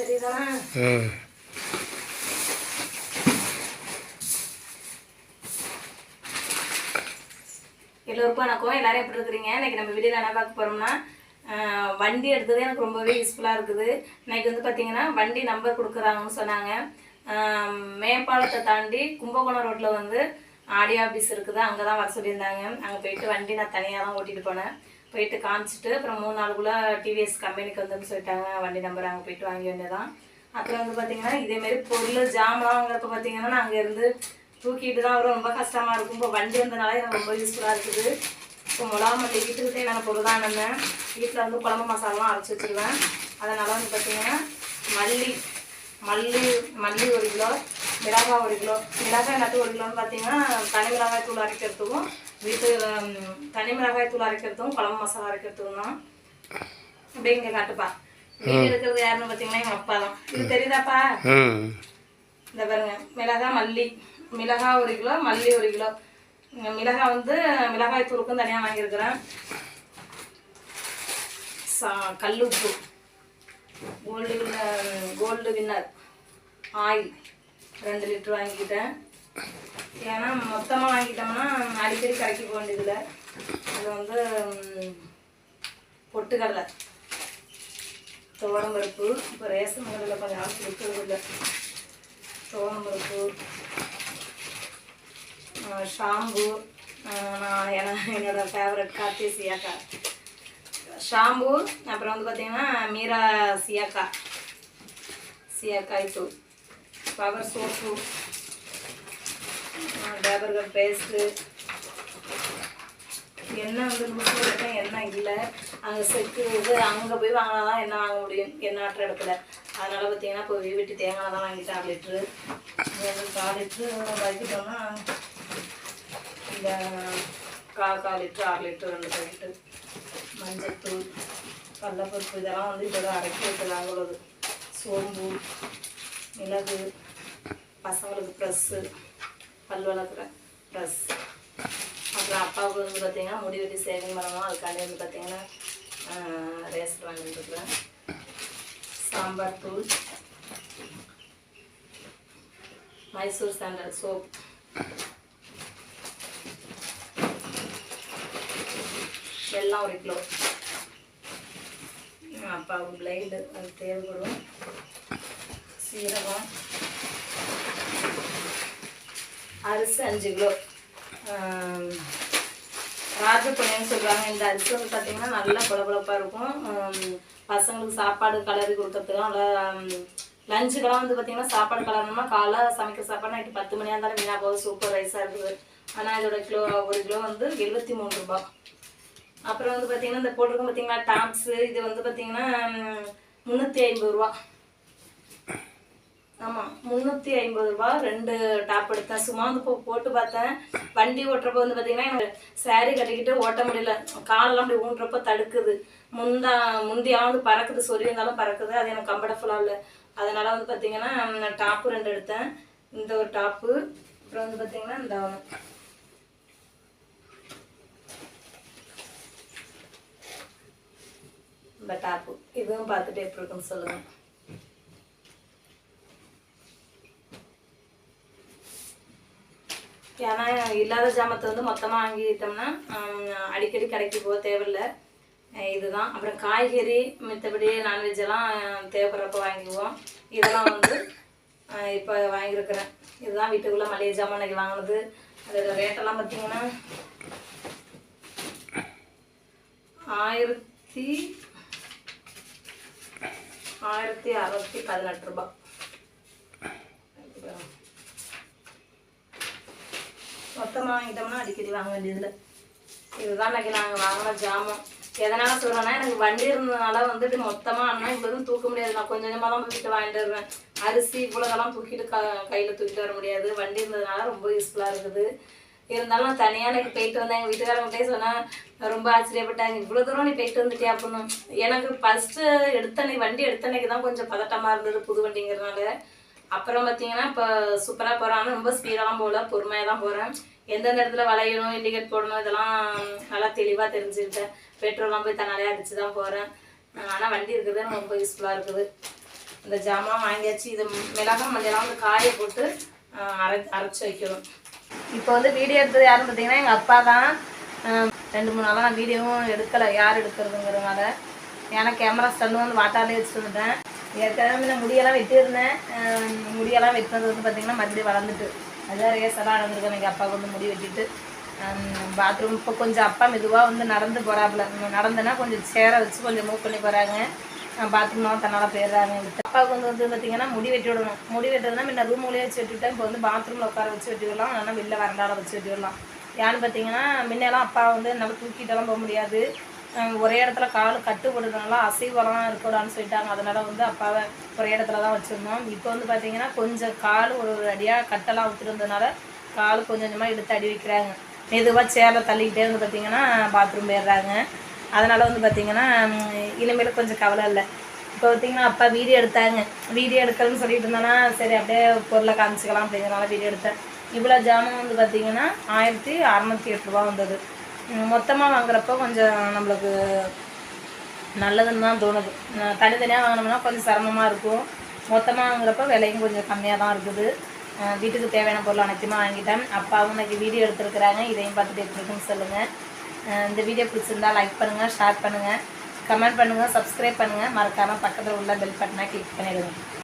தெரியுதா? எல்லோருக்கும் வணக்கம். எல்லாரும் எப்படி இருக்கிறீங்க? இன்னைக்கு நம்ம வீடியோவில் என்ன பார்க்க போகிறோம்னா வண்டி எடுத்தது எனக்கு ரொம்பவே யூஸ்ஃபுல்லாக இருக்குது. இன்னைக்கு வந்து பார்த்தீங்கன்னா வண்டி நம்பர் கொடுக்குறாங்கன்னு சொன்னாங்க. மேம்பாலத்தை தாண்டி கும்பகோணம் ரோட்டில் வந்து ஆடியோ ஆஃபீஸ் இருக்குது. அங்கே தான் வர சொல்லியிருந்தாங்க. அங்கே போயிட்டு வண்டி நான் தனியாக தான் ஓட்டிட்டு போனேன். போயிட்டு காமிச்சிட்டு அப்புறம் மூணு நாளுக்குள்ளே டிவிஎஸ் கம்பெனிக்கு வந்துன்னு சொல்லிட்டாங்க. வண்டி நம்பர் அங்கே போயிட்டு வாங்கி வேண்டியதான் அப்புறம் வந்து பார்த்தீங்கன்னா இதேமாரி பொருள் ஜாமான் வாங்குறப்ப பார்த்தீங்கன்னா நான் அங்கேருந்து தூக்கிட்டு தான் வரும் ரொம்ப கஷ்டமாக இருக்கும். இப்போ வண்டி வந்தனால எனக்கு ரொம்ப யூஸ்ஃபுல்லாக இருக்குது. இப்போ மிளகா மல்லி வீட்டுக்கிட்டே நான் பொருள் தான் இருந்தேன் வீட்டில் வந்து குழம்பு மசாலாலாம் அரைச்சி வச்சுருவேன். அதனால் வந்து பார்த்தீங்கன்னா மல்லி மல்லி மல்லி ஒரு கிலோ மிளகாய் ஒரு கிலோ மிளகாய் நட்டு ஒரு கிலோன்னு பார்த்தீங்கன்னா தனி மிளகாய் தூள் அரைக்கிறதுக்கும் வீட்டு தனி மிளகாய் தூள் அரைக்கிறதுக்கும் குழம்பு மசாலா அரைக்கிறதுக்கும் தான். அப்படியே இங்கே காட்டுப்பா. வீடு எடுக்கிறது யாருன்னு பார்த்தீங்கன்னா எங்கள் அப்பா தான். இது தெரியுதாப்பா? இந்த பாருங்க மிளகாய் மல்லி. மிளகாய் ஒரு கிலோ மல்லி ஒரு கிலோ. மிளகாய் வந்து மிளகாய் தூளுக்கும் தனியாக வாங்கியிருக்கிறேன். சா கல் உப்பு. Gold winner gold winner oil ரெண்டு லிட்டர் வாங்கிக்கிட்டேன். ஏன்னா மொத்தமாக வாங்கிட்டோம்னா அடிக்கடி கரைக்க போக வேண்டியதில்லை. அது வந்து பொட்டுக்கடலை. துவரம் பருப்பு இப்போ ரேஷன் கடையில் கொஞ்சம் நாள் கொடுக்கறது இல்லை துவரம் பருப்பு ஷாம்பு நான் ஏன்னா என்னோட ஃபேவரட் கார்த்தி சியாக்கா. ஷாம்பு அப்புறம் வந்து பார்த்தீங்கன்னா மீரா சியாக்கா. சியாக்காய் தூள் பவர் சோப்பு டேபர்கர் பேஸ்ட்டு. எண்ணெய் வந்து லூஸில் இருக்கேன் எண்ணெய் இல்லை. அங்கே செக்கு இது அங்கே போய் வாங்கினா தான் எண்ணெய் வாங்க முடியும். எண்ணெய் ஆட்டுற இடத்துல. அதனால் பார்த்தீங்கன்னா இப்போ வீட்டு தேங்காய் தான் வாங்கிட்டேன் ஆறு லிட்ரு கால் லிட்ரு வைக்கிட்டோம்னா இந்த கால் கால் லிட்ரு ஆறு லிட்ரு ரெண்டு பாக்கெட்டு. மஞ்சத்தூள் கடலப்பருப்பு இதெல்லாம் வந்து இதோட அரைக்கி வைக்கிறாங்க உள்ளது சோம்பு மிளகு பசங்களுக்கு ப்ரெஸ்ஸு. பல் வளர்க்குற ப்ரெஸ் அப்புறம் அப்பாவுக்கு வந்து பார்த்தீங்கன்னா முடி வெட்டி சேவிங் பண்ணணும் அதுக்காண்டி வந்து பார்த்தீங்கன்னா ரேஸ் வாங்கிட்டுருக்குறேன் சாம்பார் தூள். Mysore sandal soap. வெல்லம் ஒரு கிலோ. அப்பாவுக்கு பிளைடு அது தேவைப்படும். சீரகம். அரிசி அஞ்சு கிலோ. ஆம், ராஜபுணியன்னு சொல்லுவாங்க இந்த அரிசி வந்து பார்த்திங்கன்னா நல்லா புலபுலப்பாக இருக்கும். பசங்களுக்கு சாப்பாடு கலரி கொடுக்கறதுக்கு நல்லா லஞ்சுக்கெல்லாம் வந்து பார்த்திங்கன்னா சாப்பாடு கலரணும்னா காலைல சமைக்கிற சாப்பாடு நைட்டு பத்து மணியாக இருந்தாலும் வீணாக போகுது. சூப்பர் ரைஸாக இருக்குது ஆனால் இதோட கிலோ ஒரு கிலோ வந்து எழுபத்தி மூணு ரூபாய் அப்புறம் வந்து பார்த்தீங்கன்னா இந்த போட்டிருக்கோம் பார்த்திங்கன்னா டாப்ஸு இது வந்து பார்த்திங்கன்னா முந்நூற்றி ஐம்பது ரூபா. ஆமாம் முந்நூற்றி ஐம்பது ரூபா ரெண்டு டாப் எடுத்தேன். சும்மா வந்து போ போட்டு பார்த்தேன். வண்டி ஓட்டுறப்ப வந்து பார்த்தீங்கன்னா எனக்கு சேரீ கட்டிக்கிட்டு ஓட்ட முடியல. காலெல்லாம் அப்படி ஊன்றப்ப தடுக்குது. முந்தா முந்தியாவது பறக்குது. சொல்லி இருந்தாலும் பறக்குது. அது எனக்கு கம்ஃபர்டபுளாக இல்லை. அதனால் வந்து பார்த்தீங்கன்னா நான் டாப்பு ரெண்டு எடுத்தேன். இந்த ஒரு டாப்பு அப்புறம் வந்து பார்த்தீங்கன்னா இந்த இந்த டாப்பு இதுவும் பார்த்துட்டு எப்படி இருக்குன்னு சொல்லுங்கள் ஏன்னா இல்லாத ஜாமத்தை வந்து மொத்தமாக வாங்கிட்டோம்னா அடிக்கடி கடைக்கு போக தேவையில்லை. இதுதான். அப்புறம் காய்கறி மித்தபடி நான்வெஜ் எல்லாம் தேவைப்படுறப்ப வாங்கிக்குவோம். இதெல்லாம் வந்து இப்போ வாங்கியிருக்கிறேன். இதுதான் வீட்டுக்குள்ளே மளிகை ஜாமான் இன்னைக்கு வாங்கினது. அதோட ரேட்டெல்லாம் பார்த்தீங்கன்னா ஆயிரத்தி ஆயிரத்தி அறுநூத்தி பதினெட்டு ரூபாய். மொத்தமாக வாங்கிட்டோம்னா அடிக்கடி வாங்க வேண்டியதில்லை. இதுதான் இன்னைக்கு நாங்கள் வாங்கின ஜாமான். எதனால சொல்கிறேன்னா எனக்கு வண்டி இருந்ததுனால வந்துட்டு மொத்தமாக அண்ணா இவ்வளோதும் தூக்க முடியாது. நான் கொஞ்சம் கொஞ்சமாக தான் வீட்டு வாங்கிட்டு வருவேன். அரிசி இவ்வளோதெல்லாம் தூக்கிட்டு க கையில் தூக்கிட்டு வர முடியாது. வண்டி இருந்ததுனால ரொம்ப யூஸ்ஃபுல்லாக இருக்குது. இருந்தாலும் நான் தனியாக எனக்கு போயிட்டு வந்தேன். எங்கள் வீட்டுக்காரங்கிட்டே சொன்னேன் ரொம்ப ஆச்சரியப்பட்டாங்க. இவ்வளோ தூரம் நீ போயிட்டு வந்துட்டியா அப்படின்னு எனக்கு ஃபஸ்ட்டு எடுத்தனை வண்டி எடுத்தனைக்கு தான் கொஞ்சம் பதட்டமாக இருந்தது புது வண்டிங்கிறதுனால. அப்புறம் பார்த்தீங்கன்னா இப்போ சூப்பராக போகிறாங்க ரொம்ப ஸ்பீடெல்லாம் போகல பொறுமையாக தான் போகிறேன் எந்தெந்த இடத்துல வளையணும் இண்டிகேட் போடணும் இதெல்லாம் நல்லா தெளிவாக தெரிஞ்சுக்கிட்டேன். பெட்ரோல்லாம் போய் தன்னாலே அடித்து தான் போகிறேன் ஆனால் வண்டி இருக்கிறது எனக்கு ரொம்ப யூஸ்ஃபுல்லாக இருக்குது. இந்த ஜாமான் வாங்கியாச்சு. இது மிளகாய் மஞ்சள்லாம் வந்து காய போட்டு அரை அரைச்சி வைக்கணும். இப்போ வந்து வீடியோ எடுத்தது யாருன்னு பார்த்தீங்கன்னா எங்கள் அப்பா தான். ரெண்டு மூணு நாளாக நான் வீடியோவும் எடுக்கலை. யார் எடுக்கிறதுங்கிறதுனால. ஏன்னா கேமரா ஸ்டண்டும் வந்து வாட்டாலே வச்சுட்டு வந்துட்டேன். ஏற்கனவே நான் முடியெல்லாம் வெட்டியிருந்தேன். முடியெல்லாம் வெட்டினது வந்து பார்த்தீங்கன்னா மறுபடியும் வளர்ந்துட்டு. அதுதான் ரேஸெல்லாம் நடந்திருக்கோம். எங்கள் அப்பா வந்து முடி வெட்டிட்டு பாத்ரூம் இப்போ கொஞ்சம் அப்பா மெதுவாக வந்து நடந்து போகிறாப்புல நடந்துன்னா கொஞ்சம் சேர வச்சு கொஞ்சம் மூவ் பண்ணி போகிறாங்க பாத்ரூம்லாம் தன்னால் போயிடுறாங்க. அப்பாவுக்கு வந்து வந்து பார்த்தீங்கன்னா முடி வெட்டி விடணும். முடி வெட்டுறதுனா முன்ன ரூமுலேயே வச்சு வெட்டிவிட்டேன் இப்போ வந்து பாத்ரூமில் உட்கார வச்சு வெட்டி விடலாம். இல்லைன்னா வெளில வரண்டால வச்சு வெட்டி விடலாம். ஏன்னு பார்த்தீங்கன்னா முன்னெல்லாம் அப்பா வந்து என்னால் தூக்கிட்டெல்லாம் போக முடியாது. ஒரே இடத்துல கால் கட்டுப்படுறதுனால அசைவெல்லாம் இருக்கக்கூடாதுன்னு சொல்லிட்டாங்க. அதனால் வந்து அப்பாவை ஒரே இடத்துல தான் வச்சுருந்தோம். இப்போ வந்து பார்த்தீங்கன்னா கொஞ்சம் கால் ஒரு ஒரு அடியாக கட்டெல்லாம் விட்டுருந்ததுனால கால் கொஞ்சம் கொஞ்சமாக எடுத்து அடி வைக்கிறாங்க. மெதுவாக சேரில் தள்ளிக்கிட்டே வந்து பார்த்தீங்கன்னா பாத்ரூம் போயிடுறாங்க. அதனால் வந்து பார்த்தீங்கன்னா இனிமேல் கொஞ்சம் கவலை இல்லை. இப்போ பார்த்தீங்கன்னா அப்பா வீடியோ எடுத்தாங்க. வீடியோ எடுக்கலன்னு சொல்லிட்டு இருந்தோன்னா சரி அப்படியே பொருளை காமிச்சிக்கலாம் அப்படிங்கிறனால வீடியோ எடுத்தேன். இவ்வளோ ஜாமான் வந்து பார்த்தீங்கன்னா ஆயிரத்தி அறநூற்றி எட்டு ரூபா வந்தது. மொத்தமாக வாங்குறப்போ கொஞ்சம் நம்மளுக்கு நல்லதுன்னு தான் தோணுது. தனித்தனியாக வாங்கினோம்னா கொஞ்சம் சிரமமாக இருக்கும். மொத்தமாக வாங்குறப்ப விலையும் கொஞ்சம் கம்மியாக தான் இருக்குது. வீட்டுக்கு தேவையான பொருள் அனைத்துமே வாங்கிட்டேன். அப்பாவும் இன்னைக்கு வீடியோ எடுத்துருக்குறாங்க. இதையும் பார்த்துட்டு எப்படி இருக்குன்னு சொல்லுங்கள் இந்த வீடியோ பிடிச்சிருந்தா லைக் பண்ணுங்கள் ஷேர் பண்ணுங்கள் கமெண்ட் பண்ணுங்கள் சப்ஸ்கிரைப் பண்ணுங்கள் மறக்காமல் பக்கத்தில் உள்ள பெல் பட்டனை கிளிக் பண்ணிவிடுங்க